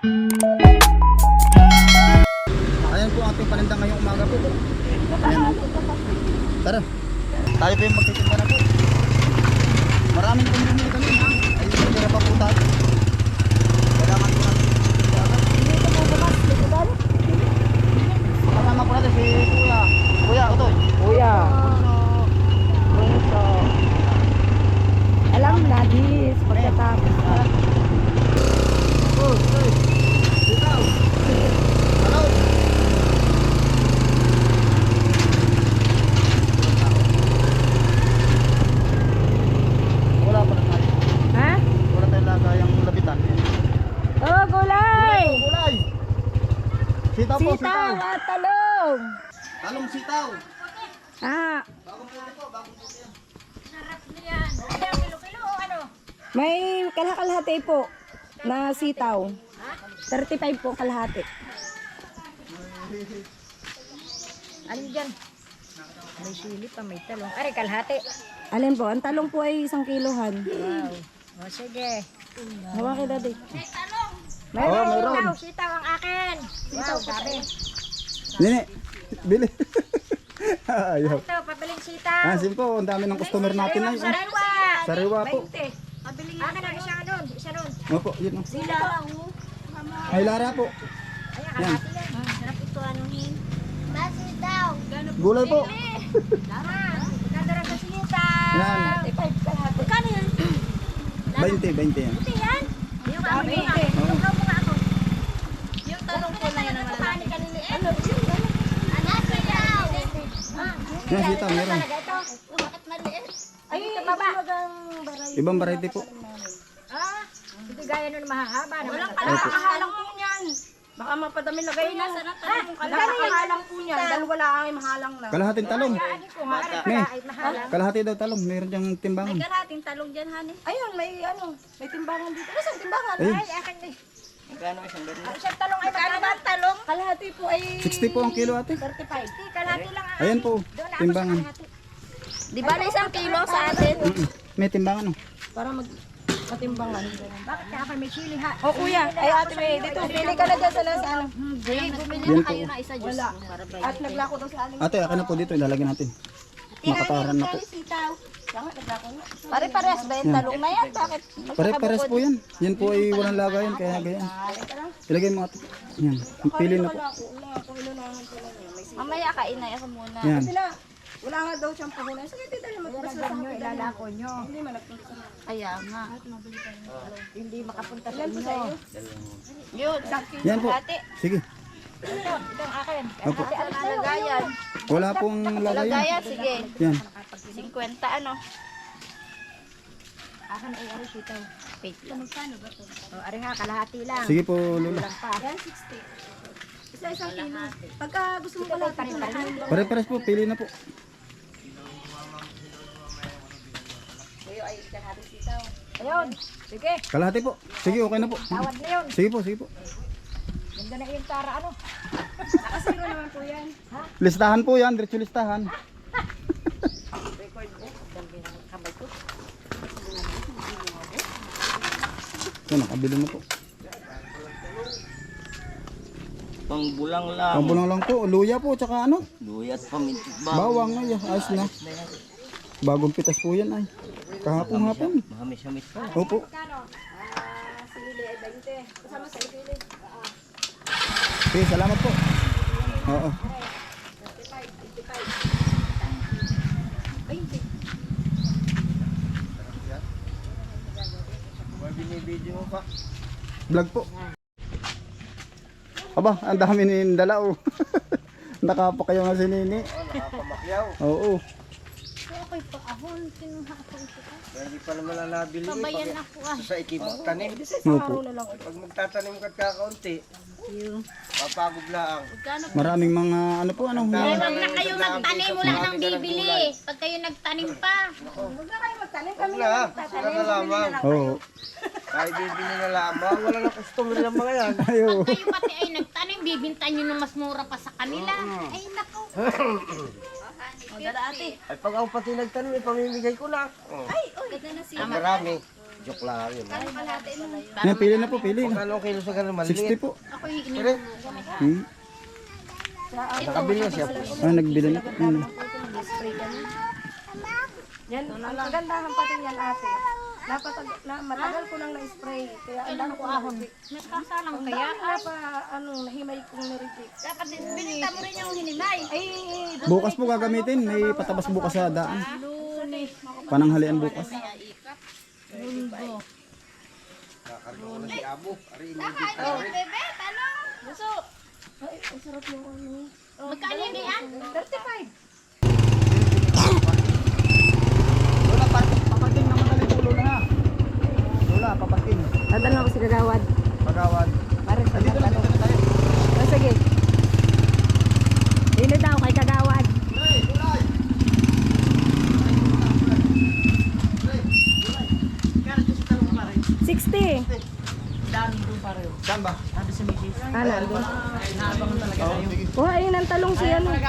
Ayan po ang ating paninda ngayong umaga po. Ayan. Tara. Tayo po yung magtitinda na po. Maraming pong bumili kami ha. Ay, tira pa po tayo. Kailangan po natin agad. Kasama po natin si Kuya. Kuya, Utoy. Kuya. Bunso. Alam na, dis. Pagkatapos. Oh, Utoy. Ikaw. Hello. Wala pa na tayo. Ha? Wala tayong lagayang labitan. Oh, gulay! Gulay! Sitaw po, Sitaw sitaw. at talong. Talong sitaw. Ah, Bagong puti po, bagong puti yan. may kalakalahati po na sitaw. 35 po kalahati. Ano dyan? May sili pa, may talong. Ari, kalahati. Alin po? Ang talong po ay isang kilohan. Wow. O, sige. Hawakin natin. Oh, mayroon. Sitaw, sitaw ang akin. Wow, sabi. Nene, bili. Ayaw. Ito, pabiling sitaw. Ah, simpo, ang dami ng customer natin ay. Sariwa. Sariwa po. 20. Pabiling akin ang isa nun. Isa nun. Opo, yun o. Sila. Ay, Lara po. Ayan, kalahati lang. Sarap ito, anuhin. Masitaw. Gulay po. Tama. Magkandara sa sitaw. Yan. 35 kalahati. Magkano yan? 20, 20 yan. Ito yan. Yung kami. Yung mo nga ako. Yung talong ko na yan. Ano? Ano sitaw? Yan, sitaw, meron. Ito. Ay, baba. Ibang variety po. Ah, hindi gaya nun mahahaba. Walang Kalakahalang po niyan. Baka mapadami lagay na. Ah, kalakahalang po niyan. Dahil wala ang mahalang na. Kalahating talong. Kung maaari Me, pala ay mahala. kalahati daw talong. Meron diyang timbangan. Karating talong dyan, honey. Ayun, may ano, may timbangan dito. Nasaan timbangan? Ay, akin eh. Magkano isang ganun? Ang isang talong ay magkano ba ang talong? Kalahati po ay 60 po ang kilo ate. 35. Hindi, kalahati lang ang Ayan po, timbangan. Di ba na isang kilo sa atin? May timbangan oh. Para mag matimbangan. Bakit kaya ako may chili ha? O kuya, ay ate May, dito, pili ka na dyan sa nasa ano. Hindi, bumili Yan po. isa Wala. At naglako daw sa aling. Ate, akin na po dito. Ilalagyan natin. Makataran na po. Na. Pare-pares ba yung talong na yan? Bakit? Pare-pares po yan. Yan po ay walang lagayan. Kaya ganyan. Ilagay mo ate. Yan. Pili na po. Mamaya kainay ako muna. Yan. Wala nga daw siyang puhunan. Sige, tita naman. Basta sa Nyo, ilalako nyo. Hindi man nagpunta. Kaya nga. Hindi makapunta sa sa inyo. Yun. Yan po. Sige. Ito, ito ang akin. Opo. Nalagayan. Wala pong lagayan. Lagayan, sige. Yan. 50 ano. Akin ay ari sito. Wait lang. O, ari ha, kalahati lang. Sige po, Lola. Yan, 60. Isa-isang kilo. Pagka gusto mo pala, parin-parin. Pare-pares po. Pili na po. Ayun. Sige, Kalahati po. Sige, okay na po. tawad na yun. Sige po, sige po. Ganda na yung tara ano. Nakasiro naman po yan. Listahan po yan. Diretso listahan. Yan, nakabili na po. Pangbulang lang. Pambulang lang po. Luya po, tsaka ano? Luya at pamintik ba? Bawang ay, ayos na. Bagong pitas po yan ay. Kahapon hapon. Mahamis-hamis pa. Opo. Okay, salamat po. Oo. Binibidyo mo pa. Vlog po. Aba, ang dami ni dala oh. Nakapa kayo nga si Nini. Nakapamakyaw. Oo. Okay pa ahon. Kinuha ko ito. Hindi pa naman na nabili. Pabayan ako ah. Sa ikibang tanim. Opo. Pag magtatanim ka kakaunti, papagod lang. Maraming mga ano po ano. Huwag mga- na kayo magtanim, wala nang bibili. Pag kayo nagtanim pa. Huwag na kayo magtanim. Huwag na, sila na lamang. Oo. Kahit bibili na lamang, wala na customer ng mga yan. Ayo. Kayo pati ay nagtanim, bibintan nyo ng mas mura pa sa kanila. Ay nako. Ay pag ako pati nagtanim, ipamimigay ko lang. Oh. Ganda na siya. Marami. Joke lang yun. Yan, pili na po, pili na. Magkano ang kilo sa ganun? Maliit. 60 po. Ako iinom. Hmm. Nakabili na siya. Ah, nagbili na po. Hmm. Yan, ang kagandahan pati yan ate. Napatag, na, matagal ko nang na-spray. Kaya ang dami ko ahon. May kasalang Ang kaya. dami na pa, ano, nahimay kong nireject. Dapat din, binita mo rin yung hinimay. Ay, Bukas po gagamitin. May patabas bukas sa daan. Pananghalian bukas. Oh, bebe, tanong. Gusto. Magkano yung ganyan? 35. Lola, pa- paparking naman na rin po, Lola ha. Lola, paparking. Dadala ko si Gagawad. Pagawad. Pare sa Dito lang, dito na tayo. Oh, sige. Dili daw kay Kagawad. Hey, Lola! 60. Saan ba? Ano? Oo, sige. Oh, ayun ang talong siya. Ano? 20.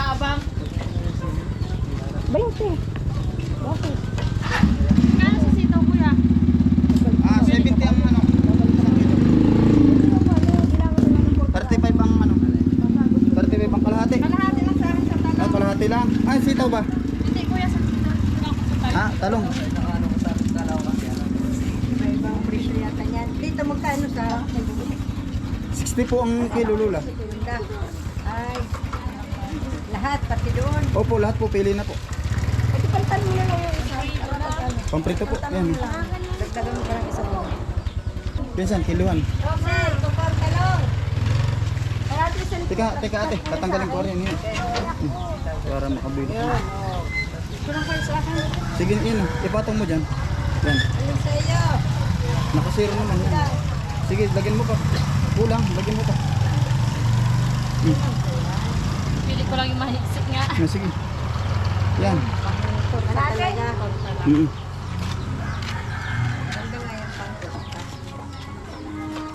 Okay. Magkano sa sitaw kuya? Ah, 70 ang ano. isang kilo. 35 ang ano. 35 ang kalahati. Kalahati lang sa akin sa talong. Ah, kalahati lang. Sitaw ba? Hindi kuya sa. Ah, talong. Ibang presyo yata niyan. Dito magkano sa 60 po ang kilo, Lola. Segunda? Ay. Lahat pati doon. Opo, lahat po pili na po. Ito pantan mo na lang yung isa. Pamprito po. Yan. Dagdagan mo ka ng isa mo. Pinsan, kiluhan. Sir, tukar talong. Sa Teka, teka ate, tatanggalin ko rin yun. Para makabili. Kayo sa akin. Sige, yun. Ipatong mo dyan. Yan. Alin sa iyo? Nakasiro naman yan. Sige, lagyan mo pa. Kulang, lagyan mo pa. Pili ko lang yung mahiksik nga. Ah, sige. Yan. Talaga. Mm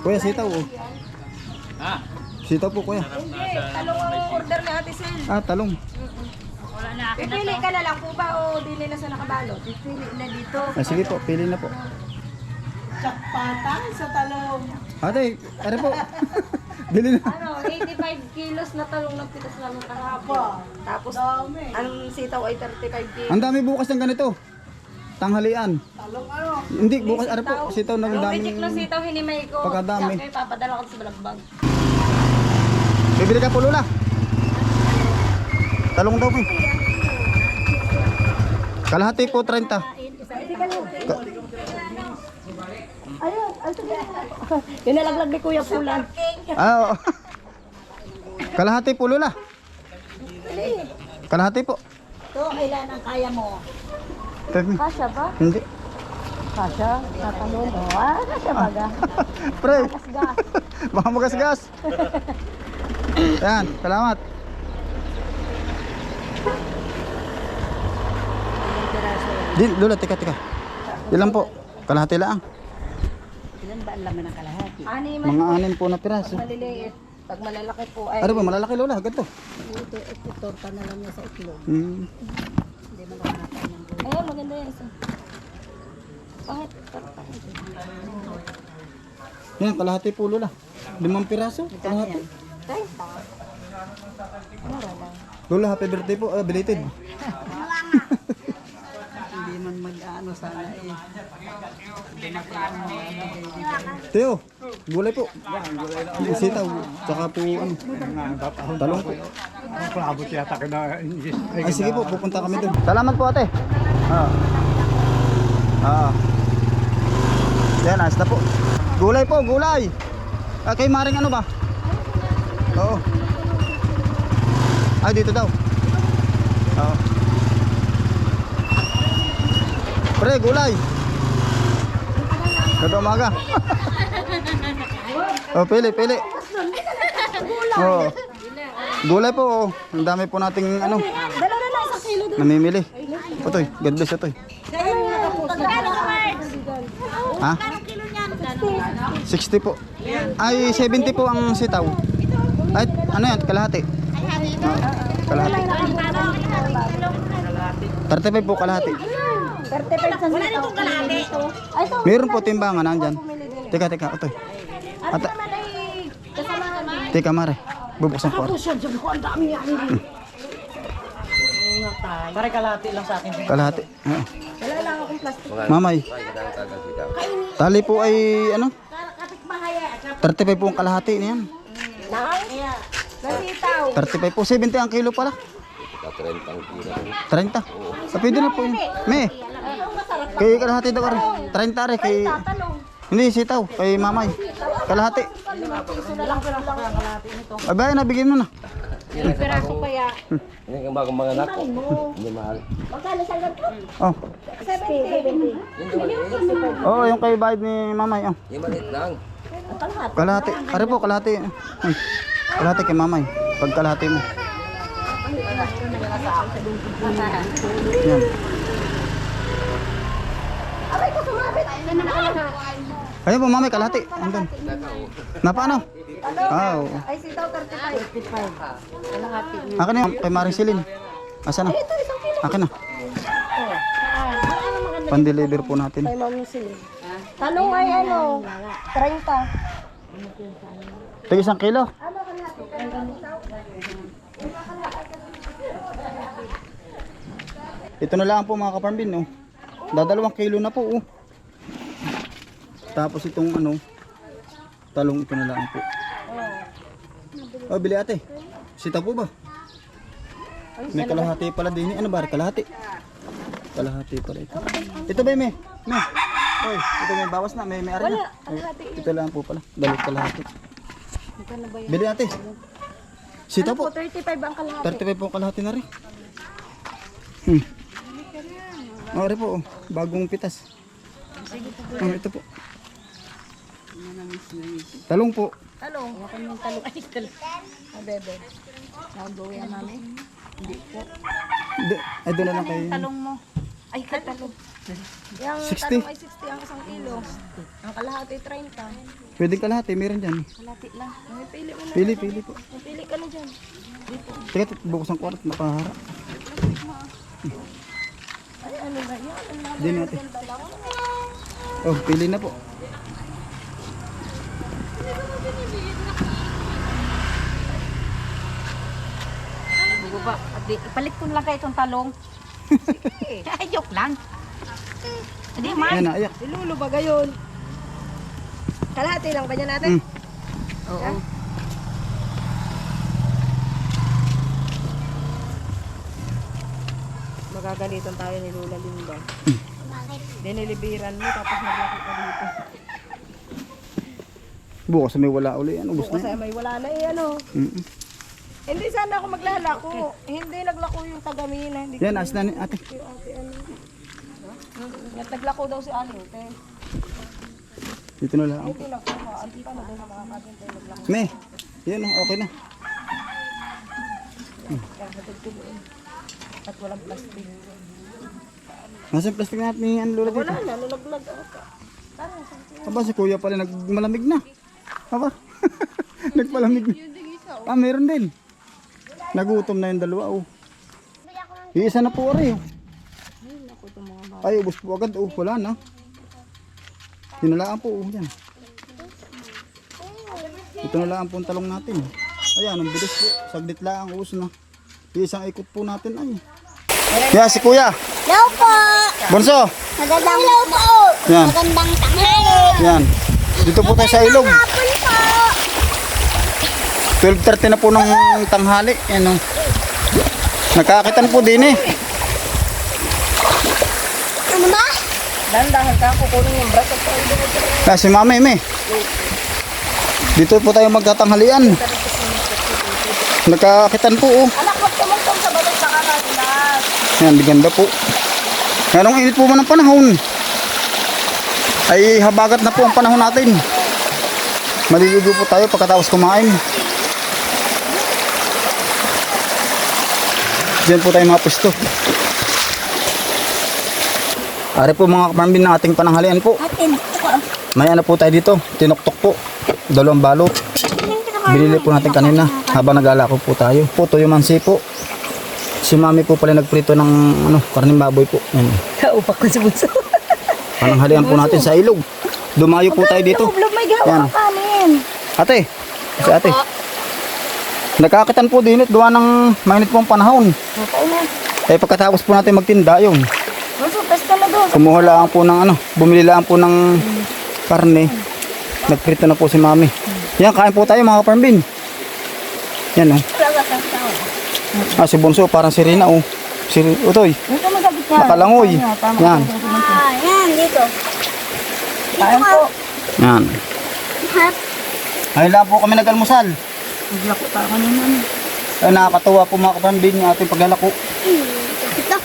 Kuya, sitaw oh. Sitaw po kuya. Hindi, talong ang order ni Ate Sel. Ah, talong. Wala na akin na Pipili ka na lang po ba o dili na sa nakabalot? Pipili na dito. Ah, sige po, pili na po. Patang sa talong. Ate, are po. Bili na. Ano, 85 kilos na talong ng pitas lang kahapon. Tapos, ang sitaw ay 35 kilos. Ang dami bukas ng ganito. Tanghalian. Talong ano? Hindi, bukas are po. Sitaw ng Ang daming... reject ng sitaw hinimay ko. Pagkadami. Kaya papadala ko sa balagbag. Bibili ka po, Lola. Talong daw po. Kalahati po, 30. Ayun, ay sige. Yung nalaglag ni Kuya Pulan. Ah, oo. Kalahati po, Lola. Kalahati po. Ito, kailan ang kaya mo? Teka, Kasya ba? Hindi. Kasya? Tatalon. Oh, ah, kasya baga. Pre, Kasgas. baka magasgas. Yan, salamat. Din, Lola, tika, tika. Ilan po? Kalahati lang. Ilan ba ang laman ng kalahati? Ani man. Mga anim po na piraso. Maliliit. Pag malalaki po ay... Ano ba, malalaki Lola, ganito. Ito, ito, torta na lang niya sa itlog. Hmm. Hindi mo nakakatawa ng gulay. Ayun, maganda yan isa. Bakit? Torta. Yan, kalahati po Lola. Limang piraso, kalahati. Mura lang. Lola, happy birthday po. Ah, belated. Hindi man mag-ano sana eh. Teo, gulay po. Sitaw, tsaka po ano. Talong po. Paabot yata ka na. Ay sige po, pupunta kami doon. Salamat po ate. Ah. Ah. Yan, ayos na po. Gulay po, gulay. Ah, kay Maring ano ba? Oo. Ay, dito daw. Oo. Pre, gulay. Kada umaga. oh, pili, pili. Oo. Gulay po, oh. Ang dami po nating ano, Dala na isang kilo doon. namimili. Otoy, God bless Marks? Ha? Anong kilo niyan? 60 po. Ay, 70 po ang sitaw. Ay, ano yan? Kalahati. Kalahati. 35 po kalahati. 35 Wala na itong kalahati. Ay, ito. Meron po timbangan nandyan. Teka, teka, ito. At Ata, naman ay kasamahan din. teka, mare. Bubuksan ko. Pare kalahati lang sa akin. Kalahati. Oo. Mamay. Tali po ay ano? 35 po ang kalahati niyan. Nasitaw. 35 po. 70 ang kilo pala. 30 Ah, pwede na po yun. Me. Kay kalahati daw rin. 30 rin. Kay... Hindi, sitaw. Kay mamay. Kalahati. Abay, nabigyan mo na. Piraso pa ya. Yan ang bagong mga anak ko. Hindi mahal. Magkano sa ganito? Oh. 70. Oo, oh, yung kay bayad ni mamay. Oh. Yung maliit lang. Kalahati. Ari po, kalahati. Ay, kalahati kay mamay. Pag kalahati mo. Yan. Aray ko Ayun po, mamay, kalahati. Andun. Napaano? Ah, oo. Ay, sitaw 35. Akin na kay Maring Silin. Asa na? Akin na. Pan-deliver po natin. Kay Ma'am Sili. Tanong ay ano? 30. Ito isang kilo. Ito na lang po mga kaparmbin. Oh. Dadalawang kilo na po. Oh. Tapos itong ano, talong ito na lang po. Oh, bili ate. Sita po ba? May kalahati pala din. Ano ba? Kalahati. Kalahati pala ito. Ito ba may? May. Hoy, ito may bawas na. May may ari na. Ito lang po pala. Dalit kalahati. Bili ate. Sita po. 35 ang kalahati. 35 po ang kalahati na rin. Hmm. Rin po. oh. Bagong pitas. Oh, ito po. Talong po. Talong. Ako yung talong. Ay, talong. Ah, bebe. Nagawa namin. Di, ay, doon na lang kayo. Talong mo. Ay, katalong. Yung 60. talong ay 60 ang isang kilo. Ang kalahati 30. Pwede kalahati. Meron dyan. Kalahati lang. May pili mo na. Pili, pili po. May pili ka na dyan. Teka, bukas ang kwarto. Napahara. Ay, ano ba yan? Ang lahat Di natin. Oh, pili na po. Bubaba. Ipalit ko lang kayo itong talong. Sige. Ay, joke lang. Hindi, ma. Ayan na, ayak. Ilulo ba gayon? Kalahati lang ba niya natin? Hmm. Oo. Magagalitan tayo ni Lola Linda. Dinilibiran mo tapos naglaki ka dito. Bukas may wala uli. Ano, ubos na Kasi yan. may wala na eh ano. Mm-mm. Hindi sana ako maglalako. Hindi naglako yung tagamina. Hindi Yan, as na ni ate. ko yung ate ano. Nagtaglako daw si Alote. Dito na lang. Hindi nagkuha. Ante pa na daw sa mga kapitay naglako. Me, yan oh, okay na. Kaya natagtuloy. At walang plastic. Nasa plastic natin ni ano, Lola dito. Wala na, nalaglag ako. Aba, si kuya pala nagmalamig na. Aba, nagpalamig na. Ah, meron din. Nagutom na yung dalawa, oh. Iisa na po, aray, oh. Ay, ubos po agad, oh. Wala na. Hinalaan po, oh. Yan. Ito na lang po ang talong natin. Ayan, ang bilis po. Saglit lang, ubos na. Isang ikot po natin, ay. Kaya si kuya. Hello po! Bonso. Magandang Hello po! Yan. Magandang tanghali! Yan. Dito po tayo sa ilog. Hapon po! 12.30 na po ng tanghali. Yan o. Nakakitan po din eh. Ano ba? Dandahan ka, kukunin yung braso ko. Ah, si mami, me. Dito po tayo magtatanghalian. Nakakitan po oh. Anak, huwag tumungtong sa balot sa kakagilas. Yan, ganda po. Anong init po man ang panahon? Ay habagat na po ang panahon natin. Maliligo po tayo pagkatapos kumain. Diyan po tayo mga pusto. Ari po mga kapambin ng ating pananghalian po. Atin, May ano po tayo dito, tinuktok po. Dalawang balot. Binili po natin kanina habang nag-alako po tayo. Po, tuyo mansi po. Si mami po pala nagprito ng ano, karning baboy po. Yan. Kaupak ko si Bunso. Anong halian po natin sa ilog. Dumayo po tayo dito. Yan. Ate, si ate. Nagkakitan po din it, gawa ng mainit pong panahon. Okay na. Eh pagkatapos po natin magtinda, yun. Bunso, pesta na doon. Kumuha lang po ng ano, bumili lang po ng karne. Nagprito na po si mami. Yan, kain po tayo mga kaparmbin. Yan oh. Ah, si Bunso, parang si Rina oh. Si Utoy. Tama Yan, Ah, yan, dito. Kain po. yan. Ay lang po kami nag-almusal. Bigla ko para kanina. Ay nakakatuwa po mga kaparmbin yung ating paglalako. Ito.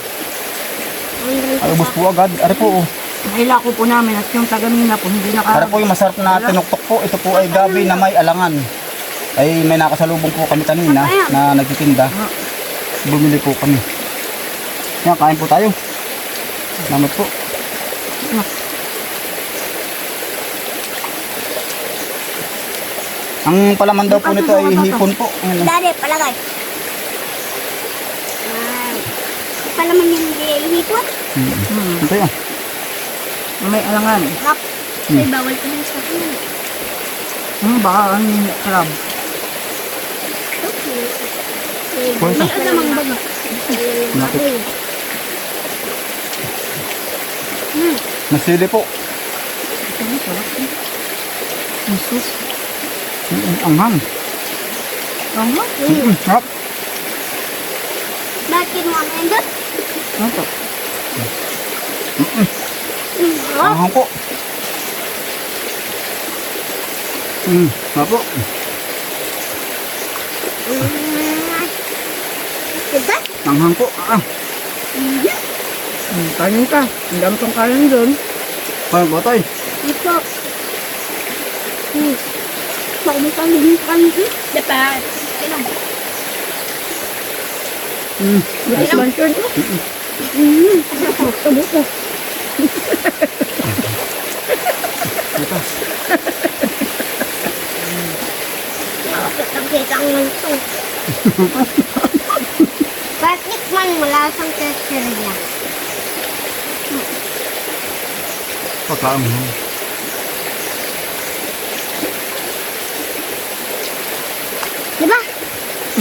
Ay ubos po agad. Ari po oh. Nahila ko po namin at yung tagamina po hindi naka... Para po yung masarap na tinuktok po. Ito po ay gabi na may alangan. Ay may nakasalubong po kami kanina na nagtitinda. Bumili po kami. Yan, kain po tayo. Salamat po. Ang palaman daw po nito ay hipon po. Ayan. Dali, palagay. Ay. Palaman yung hihipon. Hmm. Ito yun. May alangan. Rap. Ay, bawal ka lang sa akin. Hmm, baka ano yung crab. Pwede. May alamang baga. Lapit. Nasili po. Mm, Sarap. Bakit kinuha mo yun doon? Ano to? Hmm, Anghang po. Mm, sarap po. Diba? Anghang po. Ah, Hmm, kanin ka. Ang dami kong kanin doon. kaya ba tayo? Ito. Hmm. Maubos ang hindi ka nito. Diba? Ilang? Bakit man malasang kesirya? Pagkaanghang. Diba?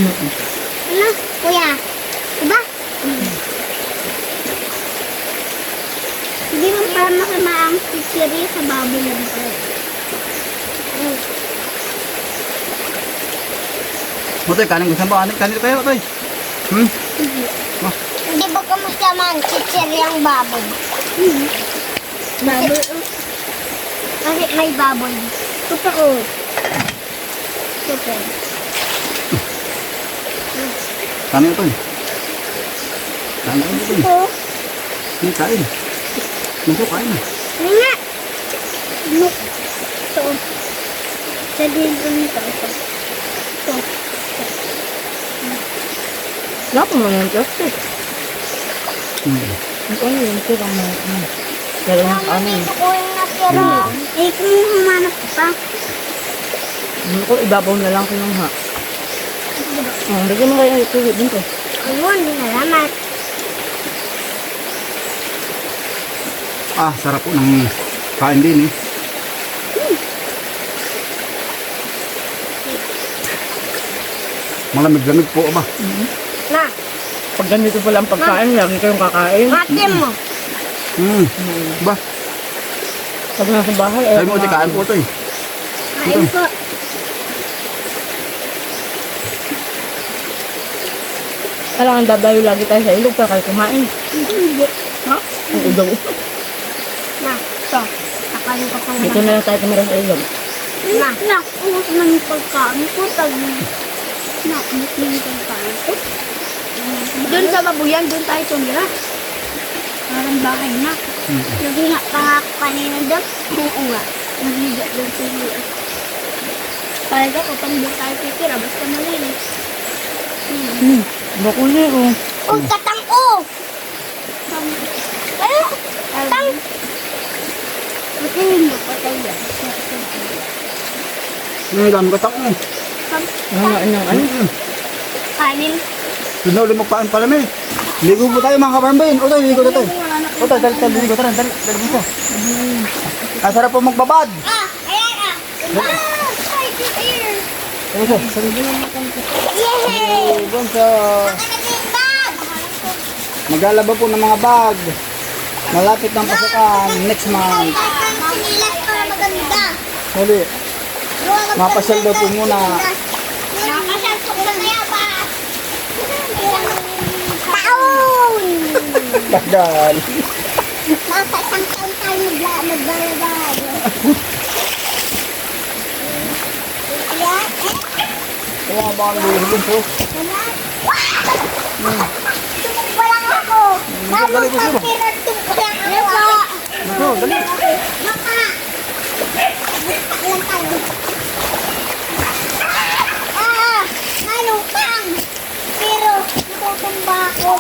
Ano? Kuya? Diba? Hindi mo pa masama ang kesirya sa baboy na dito. Mm. Otoy, kanin gusto ba? Kanin, kanin kayo, Otoy. Hmm? Hindi ba ka masama ang kesirya ang baboy? Baboy? Kasi may baboy. Totoo. Super. Kanin, Otoy. Kanin, Otoy. Ito. Hindi, kain. Gusto, kain na. Ano nga? Look. Ito. Sa dito nito. Ito. Ito. Wala ko naman yung plastic. Hmm. Ano yung tira mo? Ano? Pero yung kanin. Dito ko yung natira. Eh, kung humanap ka pa. Ano ko, ibabaw na lang kinuha. Oh, bigyan mo kayo ito dito. Ayun, di nalamat. Ah, sarap po ng kain din eh. Malamig-lamig po, aba. Na, Pag ganito pala ang pagkain, lagi kayong kakain. hatim mo. Hmm. Ba, Pag nasa bahay, eh. sabi mo, Otoy, kain po, Otoy. Kain po. Kailangan dadayo lagi tayo sa ilog para kayo kumain. Ha? Ang udaw. Na, ito. Kakain ko pang Dito na lang tayo tumira sa ilog. Na, na, ubos na yung pagkain ko. Tag na, ubos na yung pagkain ko. Doon sa babuyan, doon tayo tumira. Parang bahay na. Pa nga ako kanina doon. Oo nga. Naghiga doon sa US. Talaga ko pang doon tayo titira, basta malinis. Hmm. Bakuli, oh. Uy, katang o! Ayun! Katang! Patayin mo, patayin. Ang dami katak mo. Nangaan ng ano. Kanin. Doon na ulit magpaan pala may. Ligo po tayo mga kabarambin. O tayo, ligo tayo. O tayo, dali, dali, ligo. Tara, dali, dali dito. Ang sarap po magbabad. Ah, ayan ah. Ah, here. Dali siya, sabi mo. Yay! Doon sa... Ano din bag? Maglalaba po ng mga bag. Malapit ng pasukan next month. Ang sinilas para maganda. Dali. Mapasyal daw po muna. Mapasyal po na kaya ba? Taon! Tagal. Nasa isang taon tayo nagla- naglalabag. Eh, Kaya nga baka lulubog po. Tumugba lang ako. Lalo pinagtumpa lang ako. Ito, dali. Baka. Lang tayo. Ah, malupang. Pero, natutumba ako.